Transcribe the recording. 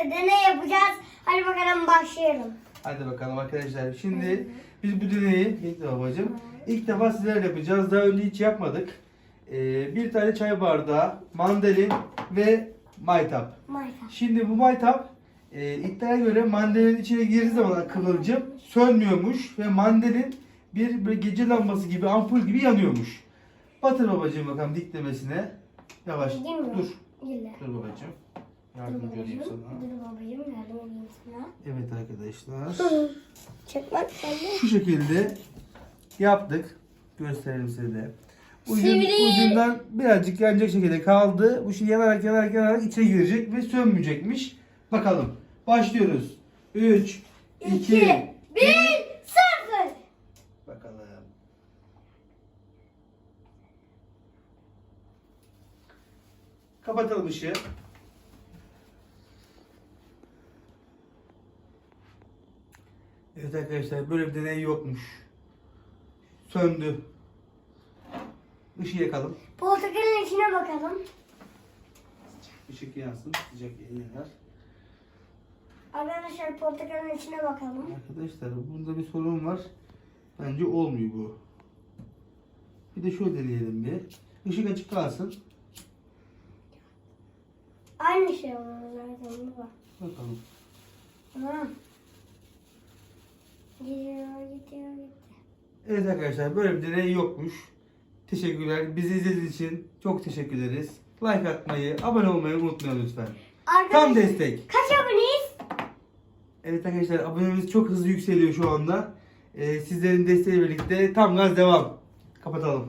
birlikte deney yapacağız. Hadi bakalım başlayalım. Hadi bakalım arkadaşlar. Şimdi biz bu deneyi, bekle babacığım. İlk defa sizlerle yapacağız. Daha önce hiç yapmadık. Ee, bir tane çay bardağı, mandalin ve maytap. Mayta. Şimdi bu maytap e, iddiaya göre mandalin içine girdiği zaman kıvılcım sönmüyormuş ve mandalin bir, bir gece lambası gibi ampul gibi yanıyormuş. Batır babacığım bakalım diklemesine. Yavaş. Dur. Dur babacığım. Dur Yardımcı olayım sana. Dur babacığım yardım edeyim sana. Evet arkadaşlar. Sen de. Şu şekilde yaptık. Gösterelim size de. Ucun, Sivri. ucundan birazcık yanacak şekilde kaldı. Bu şey yanarak yanarak yanarak içine girecek ve sönmeyecekmiş. Bakalım. Başlıyoruz. 3, 2, 2, 1, 0. Bakalım. Kapatalım ışığı. Evet arkadaşlar böyle bir deney yokmuş. Söndü. Işığı yakalım. Portakalın içine bakalım. Işık yansın. Sıcak yanar. Arkadaşlar portakalın içine bakalım. Arkadaşlar bunda bir sorun var. Bence olmuyor bu. Bir de şöyle deneyelim bir. Işık açık kalsın. Aynı şey oluyor zaten. Bakalım. Tamam. Gidiyor, gidiyor, gidiyor. Evet arkadaşlar böyle bir deney yokmuş. Teşekkürler. Bizi izlediğiniz için çok teşekkür ederiz. Like atmayı, abone olmayı unutmayın lütfen. Tam Arkadaşlar destek. kaç aboneyiz? Evet arkadaşlar abonemiz çok hızlı yükseliyor şu anda. Ee, sizlerin desteğiyle birlikte tam gaz devam. Kapatalım.